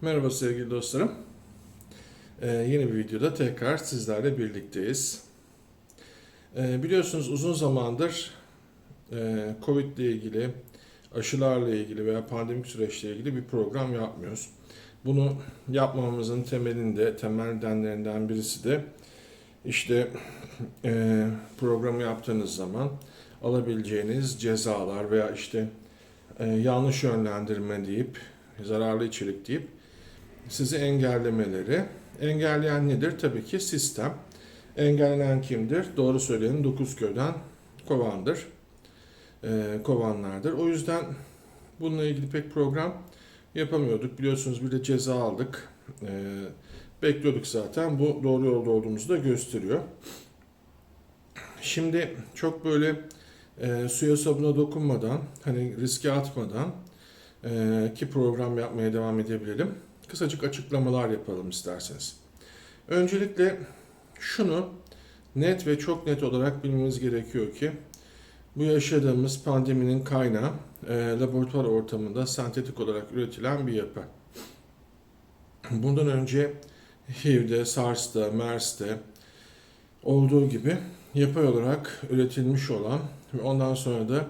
Merhaba sevgili dostlarım. Ee, yeni bir videoda tekrar sizlerle birlikteyiz. Ee, biliyorsunuz uzun zamandır e, Covid ile ilgili, aşılarla ilgili veya pandemik süreçle ilgili bir program yapmıyoruz. Bunu yapmamamızın temelinde, temel nedenlerinden birisi de işte e, programı yaptığınız zaman alabileceğiniz cezalar veya işte e, yanlış yönlendirme deyip, zararlı içerik deyip sizi engellemeleri. Engelleyen nedir? Tabii ki sistem. Engellenen kimdir? Doğru söyleyenin dokuz köyden kovandır. E, kovanlardır. O yüzden bununla ilgili pek program yapamıyorduk. Biliyorsunuz bir de ceza aldık. E, bekliyorduk zaten. Bu doğru yolda olduğumuzu da gösteriyor. Şimdi çok böyle e, suya sabuna dokunmadan, hani riske atmadan e, ki program yapmaya devam edebilelim. Kısacık açıklamalar yapalım isterseniz. Öncelikle şunu net ve çok net olarak bilmemiz gerekiyor ki bu yaşadığımız pandeminin kaynağı e, laboratuvar ortamında sentetik olarak üretilen bir yapı. Bundan önce HIV'de, SARS'ta, MERS'te olduğu gibi yapay olarak üretilmiş olan ve ondan sonra da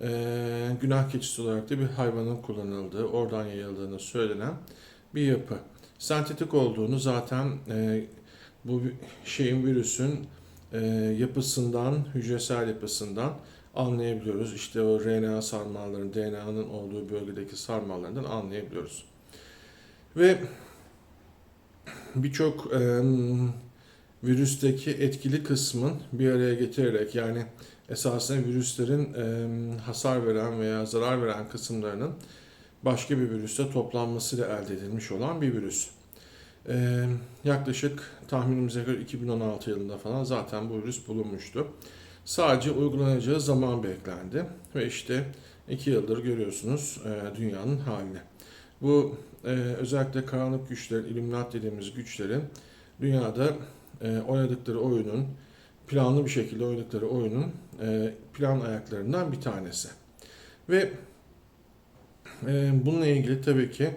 e, günah keçisi olarak da bir hayvanın kullanıldığı, oradan yayıldığını söylenen bir yapı. Sentetik olduğunu zaten e, bu şeyin virüsün e, yapısından, hücresel yapısından anlayabiliyoruz. İşte o RNA sarmalların, DNA'nın olduğu bölgedeki sarmallarından anlayabiliyoruz. Ve birçok e, virüsteki etkili kısmın bir araya getirerek yani esasında virüslerin e, hasar veren veya zarar veren kısımlarının başka bir virüste toplanmasıyla elde edilmiş olan bir virüs. E, yaklaşık tahminimize göre 2016 yılında falan zaten bu virüs bulunmuştu. Sadece uygulanacağı zaman beklendi ve işte iki yıldır görüyorsunuz e, dünyanın halini. Bu e, özellikle karanlık güçlerin, illuminat dediğimiz güçlerin dünyada e, oynadıkları oyunun, planlı bir şekilde oynadıkları oyunun e, plan ayaklarından bir tanesi. Ve bununla ilgili tabii ki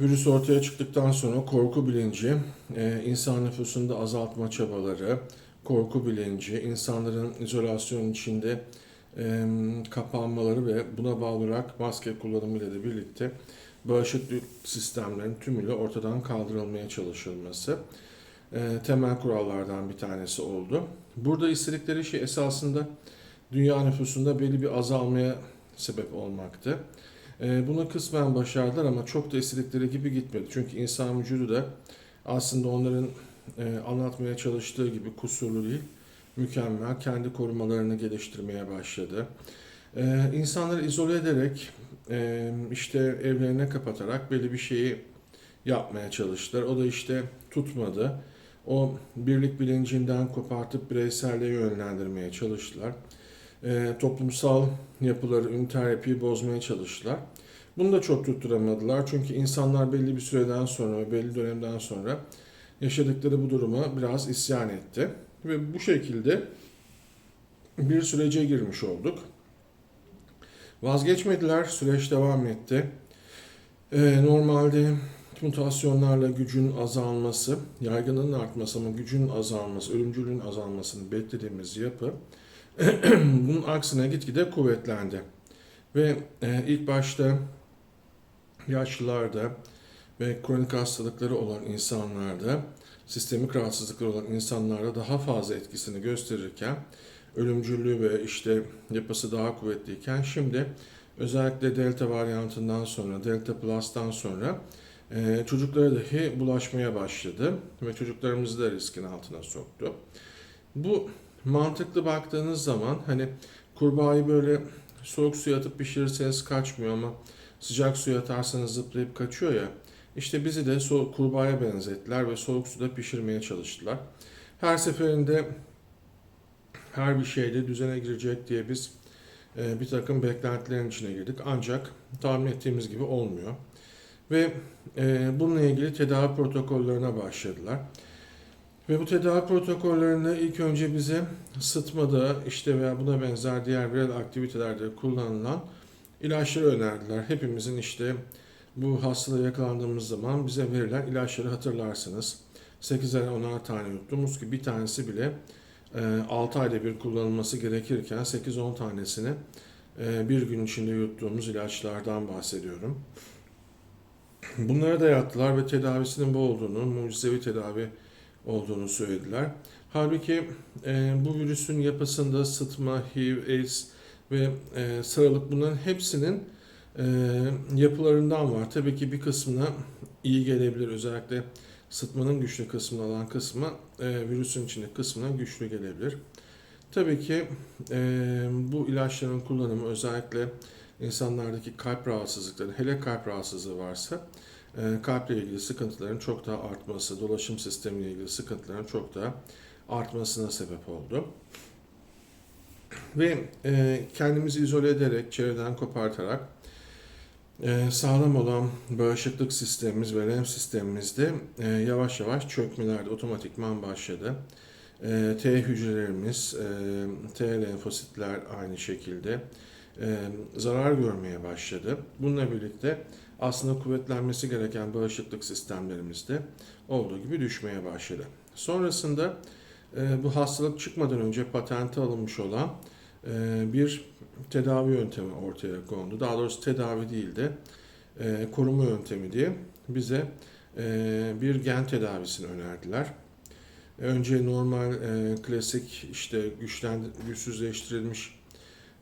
virüs ortaya çıktıktan sonra korku bilinci, e, insan nüfusunda azaltma çabaları, korku bilinci, insanların izolasyon içinde e, kapanmaları ve buna bağlı olarak maske kullanımıyla da birlikte bağışıklık sistemlerinin tümüyle ortadan kaldırılmaya çalışılması e, temel kurallardan bir tanesi oldu. Burada istedikleri şey esasında dünya nüfusunda belli bir azalmaya sebep olmaktı. E, bunu kısmen başardılar ama çok da istedikleri gibi gitmedi. Çünkü insan vücudu da aslında onların e, anlatmaya çalıştığı gibi kusurlu değil, mükemmel. Kendi korumalarını geliştirmeye başladı. E, insanları izole ederek, e, işte evlerine kapatarak belli bir şeyi yapmaya çalıştılar. O da işte tutmadı. O birlik bilincinden kopartıp bireyselliğe yönlendirmeye çalıştılar. E, toplumsal yapıları, üniter yapıyı bozmaya çalıştılar. Bunu da çok tutturamadılar. Çünkü insanlar belli bir süreden sonra, belli dönemden sonra yaşadıkları bu duruma biraz isyan etti. Ve bu şekilde bir sürece girmiş olduk. Vazgeçmediler, süreç devam etti. Ee, normalde mutasyonlarla gücün azalması, yaygınlığın artması ama gücün azalması, ölümcülüğün azalmasını beklediğimiz yapı bunun aksine gitgide kuvvetlendi. Ve e, ilk başta yaşlılarda ve kronik hastalıkları olan insanlarda, sistemik rahatsızlıkları olan insanlarda daha fazla etkisini gösterirken, ölümcüllüğü ve işte yapısı daha kuvvetliyken şimdi özellikle delta varyantından sonra, delta plus'tan sonra e, çocuklara dahi bulaşmaya başladı ve çocuklarımızı da riskin altına soktu. Bu mantıklı baktığınız zaman hani kurbağayı böyle soğuk suya atıp pişirirseniz kaçmıyor ama sıcak suya atarsanız zıplayıp kaçıyor ya. İşte bizi de soğuk kurbağaya benzettiler ve soğuk suda pişirmeye çalıştılar. Her seferinde her bir şeyde düzene girecek diye biz e, bir takım beklentilerin içine girdik. Ancak tahmin ettiğimiz gibi olmuyor. Ve e, bununla ilgili tedavi protokollerine başladılar. Ve bu tedavi protokollerinde ilk önce bize sıtmada işte veya buna benzer diğer viral aktivitelerde kullanılan ilaçları önerdiler. Hepimizin işte bu hastalığa yakalandığımız zaman bize verilen ilaçları hatırlarsınız. 8'er 10'ar tane yuttuğumuz ki bir tanesi bile 6 ayda bir kullanılması gerekirken 8-10 tanesini e, bir gün içinde yuttuğumuz ilaçlardan bahsediyorum. Bunlara dayattılar ve tedavisinin bu olduğunu, mucizevi tedavi olduğunu söylediler. Halbuki e, bu virüsün yapısında sıtma, HIV, AIDS ve e, sarılık bunların hepsinin e, yapılarından var. Tabii ki bir kısmına iyi gelebilir. Özellikle sıtmanın güçlü kısmını alan kısmı e, virüsün içindeki kısmına güçlü gelebilir. Tabii ki e, bu ilaçların kullanımı özellikle insanlardaki kalp rahatsızlıkları, hele kalp rahatsızlığı varsa kalple ilgili sıkıntıların çok daha artması, dolaşım sistemiyle ilgili sıkıntıların çok daha artmasına sebep oldu. Ve e, kendimizi izole ederek, çevreden kopartarak e, sağlam olan bağışıklık sistemimiz ve REM sistemimizde e, yavaş yavaş çökmelerde otomatikman başladı. T hücrelerimiz, T lenfositler aynı şekilde zarar görmeye başladı. Bununla birlikte aslında kuvvetlenmesi gereken bağışıklık sistemlerimizde olduğu gibi düşmeye başladı. Sonrasında e, bu hastalık çıkmadan önce patente alınmış olan e, bir tedavi yöntemi ortaya kondu. Daha doğrusu tedavi değil de e, koruma yöntemi diye bize bir gen tedavisini önerdiler. Önce normal klasik işte güçlen güçsüzleştirilmiş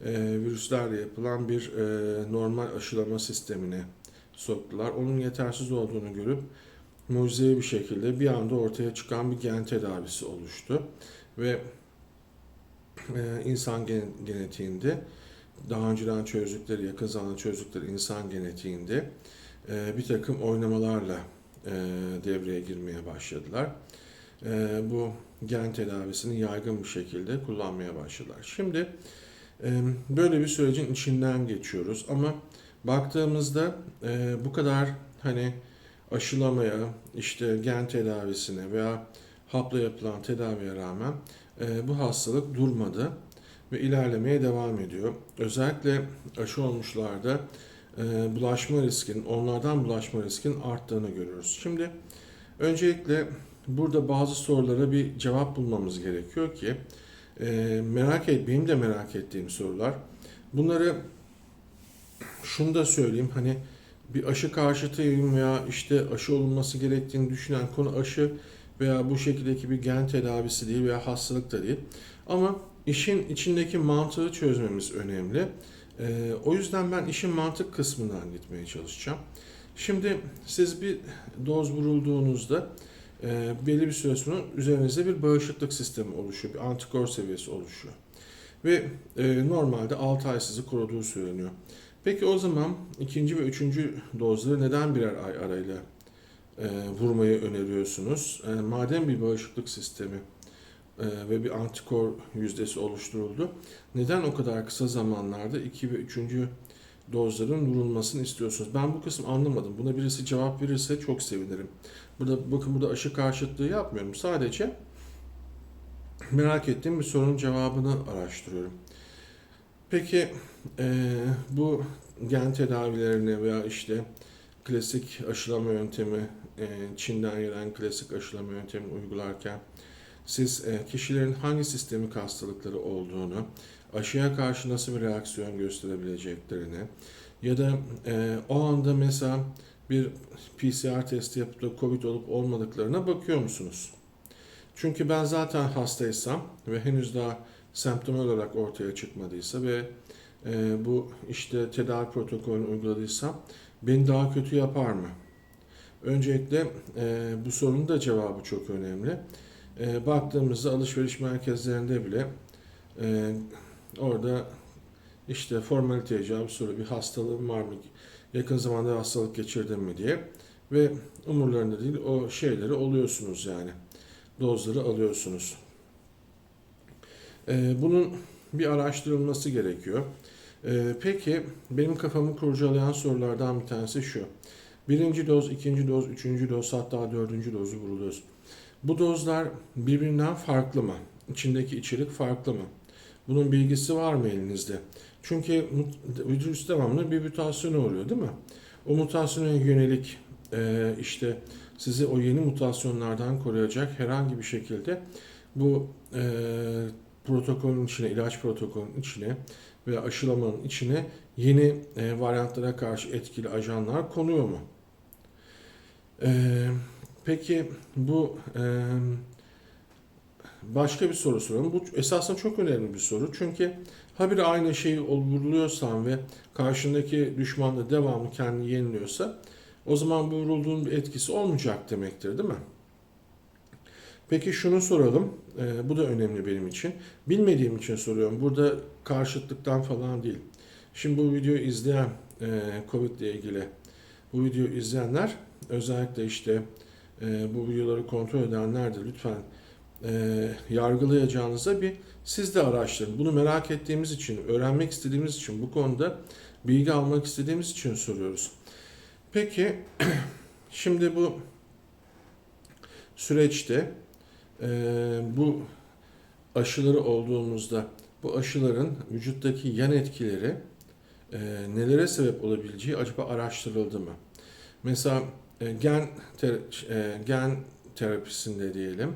virüslerle yapılan bir normal aşılama sistemine soktular. Onun yetersiz olduğunu görüp mucizevi bir şekilde bir anda ortaya çıkan bir gen tedavisi oluştu. Ve e, insan gen genetiğinde daha önceden çözdükleri, yakın zamanda çözdükleri insan genetiğinde e, bir takım oynamalarla e, devreye girmeye başladılar. E, bu gen tedavisini yaygın bir şekilde kullanmaya başladılar. Şimdi e, böyle bir sürecin içinden geçiyoruz ama baktığımızda e, bu kadar hani aşılamaya, işte gen tedavisine veya hapla yapılan tedaviye rağmen e, bu hastalık durmadı ve ilerlemeye devam ediyor. Özellikle aşı olmuşlarda e, bulaşma riskinin, onlardan bulaşma riskinin arttığını görüyoruz. Şimdi öncelikle burada bazı sorulara bir cevap bulmamız gerekiyor ki e, merak et, benim de merak ettiğim sorular. Bunları şunu da söyleyeyim hani bir aşı karşıtıyım veya işte aşı olunması gerektiğini düşünen konu aşı veya bu şekildeki bir gen tedavisi değil veya hastalık da değil. Ama işin içindeki mantığı çözmemiz önemli. Ee, o yüzden ben işin mantık kısmından gitmeye çalışacağım. Şimdi siz bir doz vurulduğunuzda e, belli bir süre sonra üzerinizde bir bağışıklık sistemi oluşuyor, bir antikor seviyesi oluşuyor. Ve e, normalde 6 ay sizi koruduğu söyleniyor. Peki o zaman ikinci ve üçüncü dozları neden birer ay arayla e, vurmayı öneriyorsunuz? E, madem bir bağışıklık sistemi e, ve bir antikor yüzdesi oluşturuldu, neden o kadar kısa zamanlarda iki ve üçüncü dozların vurulmasını istiyorsunuz? Ben bu kısmı anlamadım. Buna birisi cevap verirse çok sevinirim. Burada bakın burada aşı karşıtlığı yapmıyorum. Sadece merak ettiğim bir sorunun cevabını araştırıyorum. Peki e, bu gen tedavilerine veya işte klasik aşılama yöntemi, e, Çin'den gelen klasik aşılama yöntemini uygularken siz e, kişilerin hangi sistemik hastalıkları olduğunu, aşıya karşı nasıl bir reaksiyon gösterebileceklerini ya da e, o anda mesela bir PCR testi yapıp da COVID olup olmadıklarına bakıyor musunuz? Çünkü ben zaten hastaysam ve henüz daha semptom olarak ortaya çıkmadıysa ve e, bu işte tedavi protokolünü uyguladıysam beni daha kötü yapar mı? Öncelikle e, bu sorunun da cevabı çok önemli. E, baktığımızda alışveriş merkezlerinde bile e, orada işte formalite cevabı soru bir hastalığım var mı? Yakın zamanda hastalık geçirdim mi diye ve umurlarında değil o şeyleri oluyorsunuz yani. Dozları alıyorsunuz. E, bunun bir araştırılması gerekiyor. E, peki benim kafamı kurcalayan sorulardan bir tanesi şu. Birinci doz, ikinci doz, üçüncü doz hatta dördüncü dozu vuruluyoruz. Bu dozlar birbirinden farklı mı? İçindeki içerik farklı mı? Bunun bilgisi var mı elinizde? Çünkü virüs devamlı bir mutasyona uğruyor değil mi? O mutasyona yönelik e, işte sizi o yeni mutasyonlardan koruyacak herhangi bir şekilde bu e, protokolün içine, ilaç protokolünün içine veya aşılamanın içine yeni e, varyantlara karşı etkili ajanlar konuyor mu? E, peki bu e, başka bir soru soralım. Bu esasında çok önemli bir soru. Çünkü habire aynı şeyi vuruluyorsan ve karşındaki düşman da devamlı kendini yeniliyorsa o zaman bu vurulduğun bir etkisi olmayacak demektir değil mi? Peki şunu soralım. Ee, bu da önemli benim için. Bilmediğim için soruyorum. Burada karşıtlıktan falan değil. Şimdi bu videoyu izleyen e, Covid ile ilgili bu videoyu izleyenler özellikle işte e, bu videoları kontrol edenler de lütfen e, yargılayacağınıza bir siz de araştırın. Bunu merak ettiğimiz için, öğrenmek istediğimiz için, bu konuda bilgi almak istediğimiz için soruyoruz. Peki, şimdi bu süreçte e, bu aşıları olduğumuzda bu aşıların vücuttaki yan etkileri e, nelere sebep olabileceği acaba araştırıldı mı? Mesela e, gen ter- e, gen terapisinde diyelim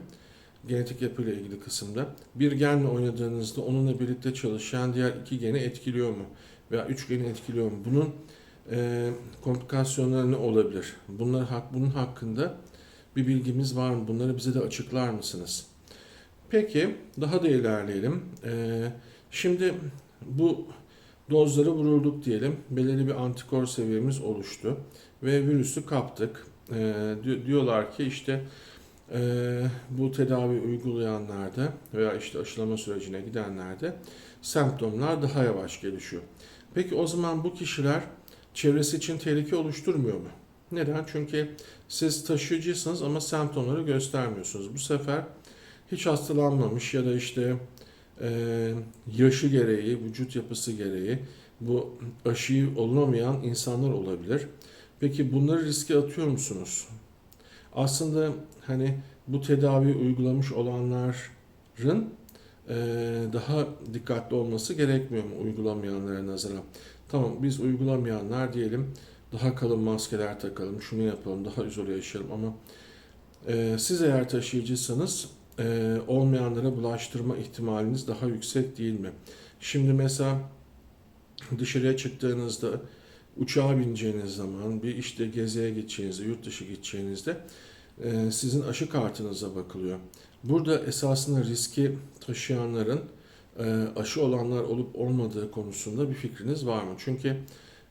genetik yapıyla ilgili kısımda bir genle oynadığınızda onunla birlikte çalışan diğer iki geni etkiliyor mu? Veya üç geni etkiliyor mu? Bunun e, komplikasyonları ne olabilir? Bunlar hak, bunun hakkında bir bilgimiz var mı? Bunları bize de açıklar mısınız? Peki, daha da ilerleyelim. E, şimdi bu dozları vurulduk diyelim. Belirli bir antikor seviyemiz oluştu ve virüsü kaptık. E, diyorlar ki işte ee, bu tedavi uygulayanlarda veya işte aşılama sürecine gidenlerde semptomlar daha yavaş gelişiyor. Peki o zaman bu kişiler çevresi için tehlike oluşturmuyor mu? Neden? Çünkü siz taşıyıcısınız ama semptomları göstermiyorsunuz. Bu sefer hiç hastalanmamış ya da işte e, yaşı gereği, vücut yapısı gereği bu aşıyı olunamayan insanlar olabilir. Peki bunları riske atıyor musunuz? Aslında hani bu tedavi uygulamış olanların e, daha dikkatli olması gerekmiyor mu uygulamayanlara nazaran? Tamam biz uygulamayanlar diyelim daha kalın maskeler takalım, şunu yapalım, daha izole yaşayalım ama e, siz eğer taşıyıcıysanız e, olmayanlara bulaştırma ihtimaliniz daha yüksek değil mi? Şimdi mesela dışarıya çıktığınızda uçağa bineceğiniz zaman bir işte geziye gideceğinizde, yurt dışı gideceğinizde e, sizin aşı kartınıza bakılıyor. Burada esasında riski taşıyanların e, aşı olanlar olup olmadığı konusunda bir fikriniz var mı? Çünkü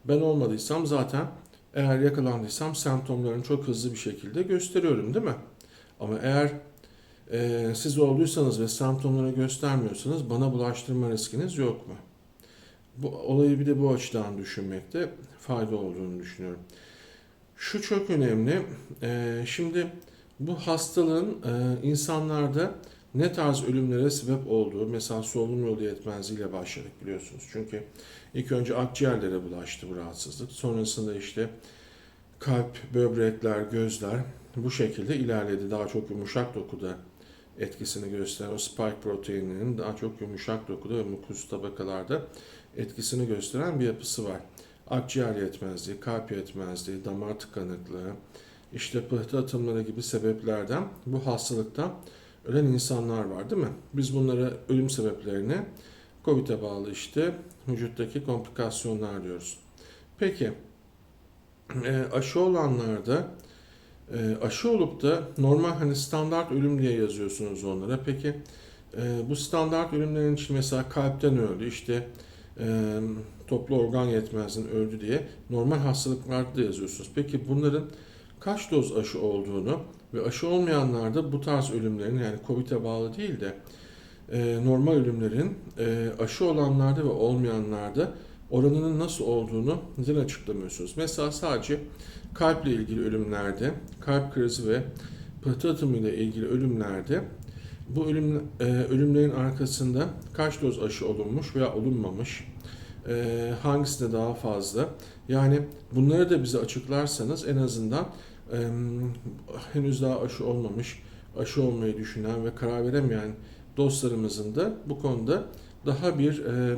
ben olmadıysam zaten eğer yakalandıysam semptomlarını çok hızlı bir şekilde gösteriyorum değil mi? Ama eğer e, siz olduysanız ve semptomları göstermiyorsanız bana bulaştırma riskiniz yok mu? Bu olayı bir de bu açıdan düşünmekte fayda olduğunu düşünüyorum. Şu çok önemli. Ee, şimdi bu hastalığın e, insanlarda ne tarz ölümlere sebep olduğu, mesela solunum yolu yetmezliğiyle başladık biliyorsunuz. Çünkü ilk önce akciğerlere bulaştı bu rahatsızlık. Sonrasında işte kalp, böbrekler, gözler bu şekilde ilerledi. Daha çok yumuşak dokuda etkisini gösteren o spike proteininin daha çok yumuşak dokuda ve mukus tabakalarda etkisini gösteren bir yapısı var akciğer yetmezliği, kalp yetmezliği, damar tıkanıklığı, işte pıhtı atımları gibi sebeplerden bu hastalıktan ölen insanlar var değil mi? Biz bunlara ölüm sebeplerini COVID'e bağlı işte vücuttaki komplikasyonlar diyoruz. Peki e, aşı olanlarda e, aşı olup da normal hani standart ölüm diye yazıyorsunuz onlara. Peki e, bu standart ölümlerin için mesela kalpten öldü işte toplu organ yetmezliğinden öldü diye normal hastalıklarda yazıyorsunuz. Peki bunların kaç doz aşı olduğunu ve aşı olmayanlarda bu tarz ölümlerin yani COVID'e bağlı değil de e, normal ölümlerin e, aşı olanlarda ve olmayanlarda oranının nasıl olduğunu neden açıklamıyorsunuz? Mesela sadece kalple ilgili ölümlerde, kalp krizi ve pıhtı atımı ilgili ölümlerde bu ölüm, e, ölümlerin arkasında kaç doz aşı olunmuş veya olunmamış, e, hangisinde daha fazla? Yani bunları da bize açıklarsanız en azından henüz daha aşı olmamış, aşı olmayı düşünen ve karar veremeyen dostlarımızın da bu konuda daha bir e,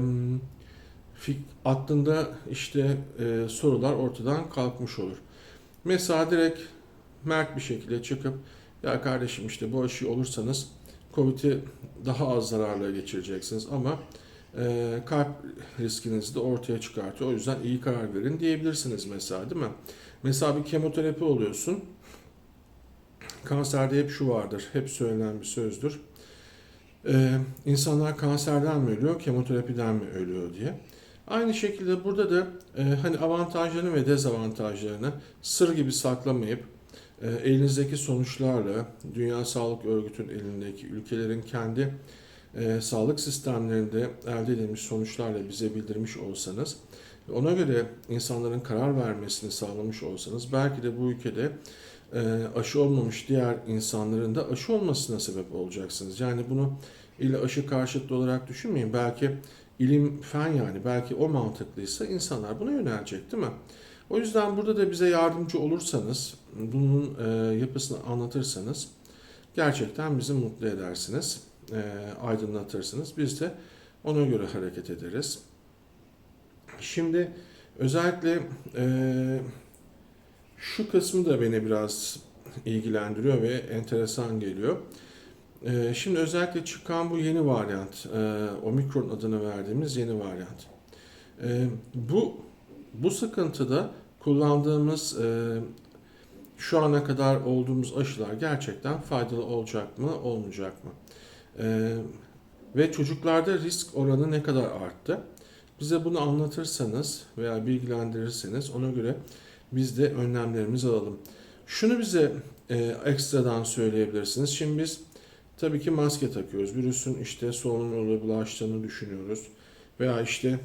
fik- aklında işte e, sorular ortadan kalkmış olur. Mesela direkt mert bir şekilde çıkıp ya kardeşim işte bu aşıyı olursanız COVID'i daha az zararla geçireceksiniz ama e, kalp riskinizi de ortaya çıkartıyor. O yüzden iyi karar verin diyebilirsiniz mesela değil mi? Mesela bir kemoterapi oluyorsun. Kanserde hep şu vardır, hep söylenen bir sözdür. Ee, insanlar kanserden mi ölüyor, kemoterapiden mi ölüyor diye. Aynı şekilde burada da e, hani avantajlarını ve dezavantajlarını sır gibi saklamayıp e, elinizdeki sonuçlarla Dünya Sağlık Örgütü'nün elindeki ülkelerin kendi e, sağlık sistemlerinde elde edilmiş sonuçlarla bize bildirmiş olsanız ona göre insanların karar vermesini sağlamış olsanız belki de bu ülkede aşı olmamış diğer insanların da aşı olmasına sebep olacaksınız. Yani bunu illa aşı karşıtı olarak düşünmeyin. Belki ilim, fen yani belki o mantıklıysa insanlar buna yönelecek değil mi? O yüzden burada da bize yardımcı olursanız, bunun e, yapısını anlatırsanız gerçekten bizi mutlu edersiniz, e, aydınlatırsınız. Biz de ona göre hareket ederiz. Şimdi özellikle e, şu kısmı da beni biraz ilgilendiriyor ve enteresan geliyor. Ee, Şimdi özellikle çıkan bu yeni varyant, e, omikron adını verdiğimiz yeni varyant. Ee, Bu bu sıkıntıda kullandığımız e, şu ana kadar olduğumuz aşılar gerçekten faydalı olacak mı, olmayacak mı? Ee, Ve çocuklarda risk oranı ne kadar arttı? Bize bunu anlatırsanız veya bilgilendirirseniz ona göre biz de önlemlerimizi alalım. Şunu bize e, ekstradan söyleyebilirsiniz. Şimdi biz tabii ki maske takıyoruz. Virüsün işte solunum yolu bulaştığını düşünüyoruz. Veya işte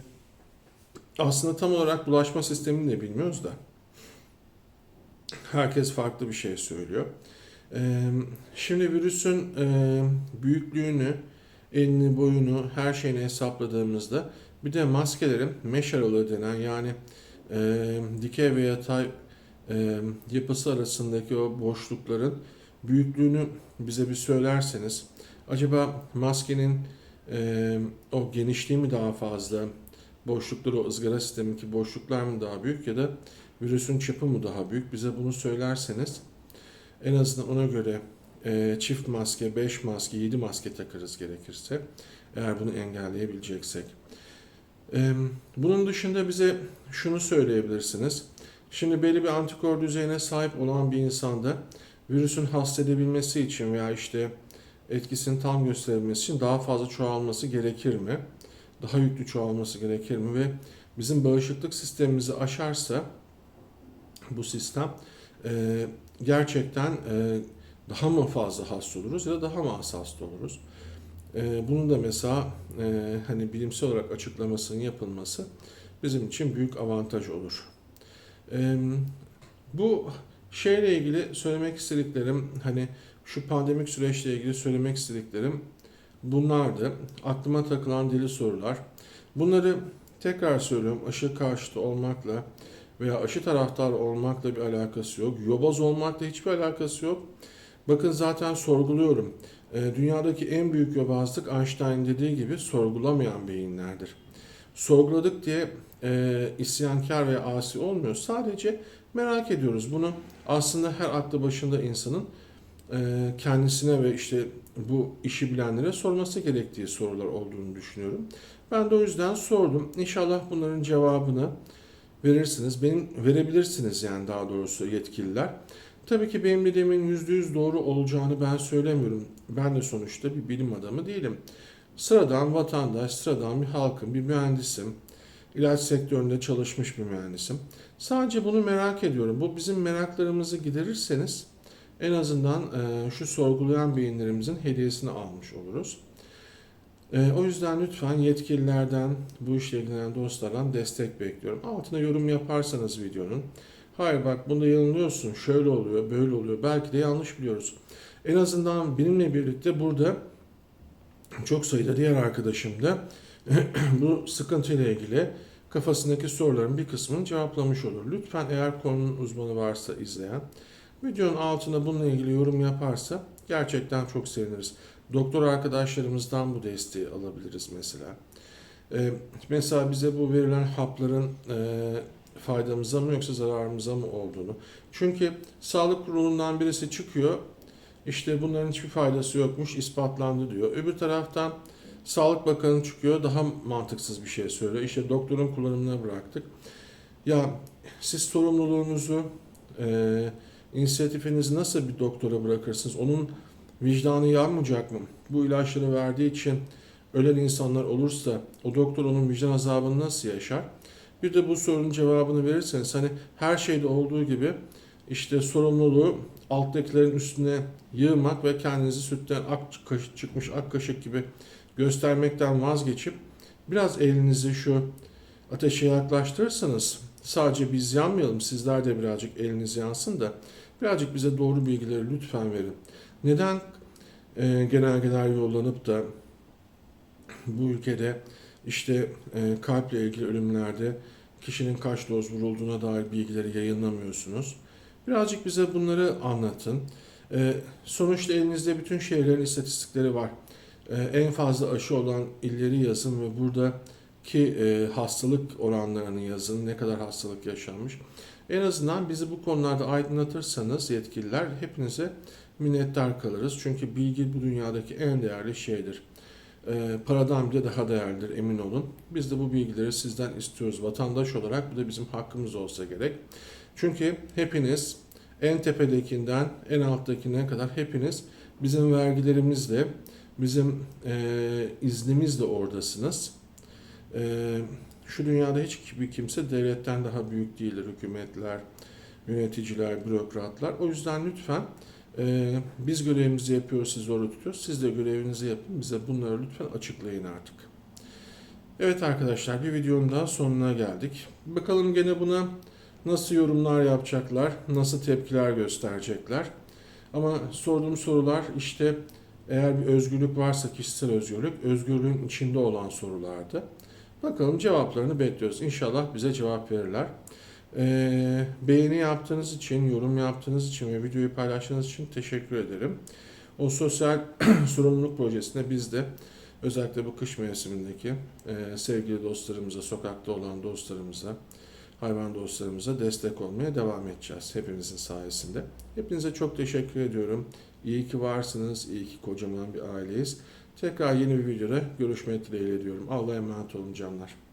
aslında tam olarak bulaşma sistemini de bilmiyoruz da. Herkes farklı bir şey söylüyor. E, şimdi virüsün e, büyüklüğünü, elini, boyunu, her şeyini hesapladığımızda bir de maskelerin aralığı denen yani e, dikey ve yatay e, yapısı arasındaki o boşlukların büyüklüğünü bize bir söylerseniz acaba maskenin e, o genişliği mi daha fazla boşlukları o ızgara sistemindeki boşluklar mı daha büyük ya da virüsün çapı mı daha büyük bize bunu söylerseniz en azından ona göre e, çift maske, 5 maske, 7 maske takarız gerekirse eğer bunu engelleyebileceksek. Bunun dışında bize şunu söyleyebilirsiniz. Şimdi belli bir antikor düzeyine sahip olan bir insanda virüsün hasta edebilmesi için veya işte etkisini tam gösterebilmesi için daha fazla çoğalması gerekir mi? Daha yüklü çoğalması gerekir mi? Ve bizim bağışıklık sistemimizi aşarsa bu sistem e, gerçekten e, daha mı fazla hasta oluruz ya da daha mı az hasta oluruz? E, bunu da mesela e, hani bilimsel olarak açıklamasının yapılması bizim için büyük avantaj olur. E, bu şeyle ilgili söylemek istediklerim hani şu pandemik süreçle ilgili söylemek istediklerim bunlardı. Aklıma takılan deli sorular. Bunları tekrar söylüyorum aşı karşıtı olmakla veya aşı taraftarı olmakla bir alakası yok. Yobaz olmakla hiçbir alakası yok. Bakın zaten sorguluyorum. E, dünyadaki en büyük yobazlık Einstein dediği gibi sorgulamayan beyinlerdir. Sorguladık diye e, isyankar ve asi olmuyor. Sadece merak ediyoruz. Bunu aslında her aklı başında insanın e, kendisine ve işte bu işi bilenlere sorması gerektiği sorular olduğunu düşünüyorum. Ben de o yüzden sordum. İnşallah bunların cevabını verirsiniz. Benim verebilirsiniz yani daha doğrusu yetkililer. Tabii ki benim dediğimin %100 doğru olacağını ben söylemiyorum. Ben de sonuçta bir bilim adamı değilim. Sıradan vatandaş, sıradan bir halkım, bir mühendisim. İlaç sektöründe çalışmış bir mühendisim. Sadece bunu merak ediyorum. Bu bizim meraklarımızı giderirseniz en azından e, şu sorgulayan beyinlerimizin hediyesini almış oluruz. E, o yüzden lütfen yetkililerden, bu işle ilgilenen dostlardan destek bekliyorum. Altına yorum yaparsanız videonun, hayır bak bunda yanılıyorsun, şöyle oluyor, böyle oluyor, belki de yanlış biliyoruz. En azından benimle birlikte burada çok sayıda diğer arkadaşım da bu sıkıntıyla ilgili kafasındaki soruların bir kısmını cevaplamış olur. Lütfen eğer konunun uzmanı varsa izleyen, videonun altına bununla ilgili yorum yaparsa gerçekten çok seviniriz. Doktor arkadaşlarımızdan bu desteği alabiliriz mesela. E, mesela bize bu verilen hapların e, faydamıza mı yoksa zararımıza mı olduğunu. Çünkü sağlık kurulundan birisi çıkıyor. İşte bunların hiçbir faydası yokmuş, ispatlandı diyor. Öbür taraftan Sağlık Bakanı çıkıyor, daha mantıksız bir şey söylüyor. İşte doktorun kullanımına bıraktık. Ya siz sorumluluğunuzu, e, inisiyatifinizi nasıl bir doktora bırakırsınız? Onun vicdanı yanmayacak mı? Bu ilaçları verdiği için ölen insanlar olursa o doktor onun vicdan azabını nasıl yaşar? Bir de bu sorunun cevabını verirseniz hani her şeyde olduğu gibi işte sorumluluğu alttakilerin üstüne yığmak ve kendinizi sütten ak kaş- çıkmış ak kaşık gibi göstermekten vazgeçip biraz elinizi şu ateşe yaklaştırırsanız sadece biz yanmayalım sizler de birazcık eliniz yansın da birazcık bize doğru bilgileri lütfen verin. Neden e, genelgeler yollanıp da bu ülkede işte e, kalple ilgili ölümlerde kişinin kaç doz vurulduğuna dair bilgileri yayınlamıyorsunuz. Birazcık bize bunları anlatın. E, sonuçta elinizde bütün şehirlerin istatistikleri var. E, en fazla aşı olan illeri yazın ve buradaki e, hastalık oranlarını yazın. Ne kadar hastalık yaşanmış. En azından bizi bu konularda aydınlatırsanız yetkililer hepinize minnettar kalırız. Çünkü bilgi bu dünyadaki en değerli şeydir. E, paradan bile daha değerlidir emin olun. Biz de bu bilgileri sizden istiyoruz vatandaş olarak. Bu da bizim hakkımız olsa gerek. Çünkü hepiniz en tepedekinden en alttakine kadar hepiniz bizim vergilerimizle, bizim e, iznimizle oradasınız. E, şu dünyada hiç bir kimse devletten daha büyük değildir. Hükümetler, yöneticiler, bürokratlar. O yüzden lütfen e, biz görevimizi yapıyoruz, siz doğru tutuyoruz. Siz de görevinizi yapın. Bize bunları lütfen açıklayın artık. Evet arkadaşlar bir videonun daha sonuna geldik. Bakalım gene buna nasıl yorumlar yapacaklar, nasıl tepkiler gösterecekler. Ama sorduğum sorular işte eğer bir özgürlük varsa kişisel özgürlük, özgürlüğün içinde olan sorulardı. Bakalım cevaplarını bekliyoruz. İnşallah bize cevap verirler. Ee, beğeni yaptığınız için, yorum yaptığınız için ve videoyu paylaştığınız için teşekkür ederim. O sosyal sorumluluk projesinde biz de özellikle bu kış mevsimindeki e, sevgili dostlarımıza, sokakta olan dostlarımıza, hayvan dostlarımıza destek olmaya devam edeceğiz hepimizin sayesinde. Hepinize çok teşekkür ediyorum. İyi ki varsınız, iyi ki kocaman bir aileyiz. Tekrar yeni bir videoda görüşmek dileğiyle diyorum. Allah'a emanet olun canlar.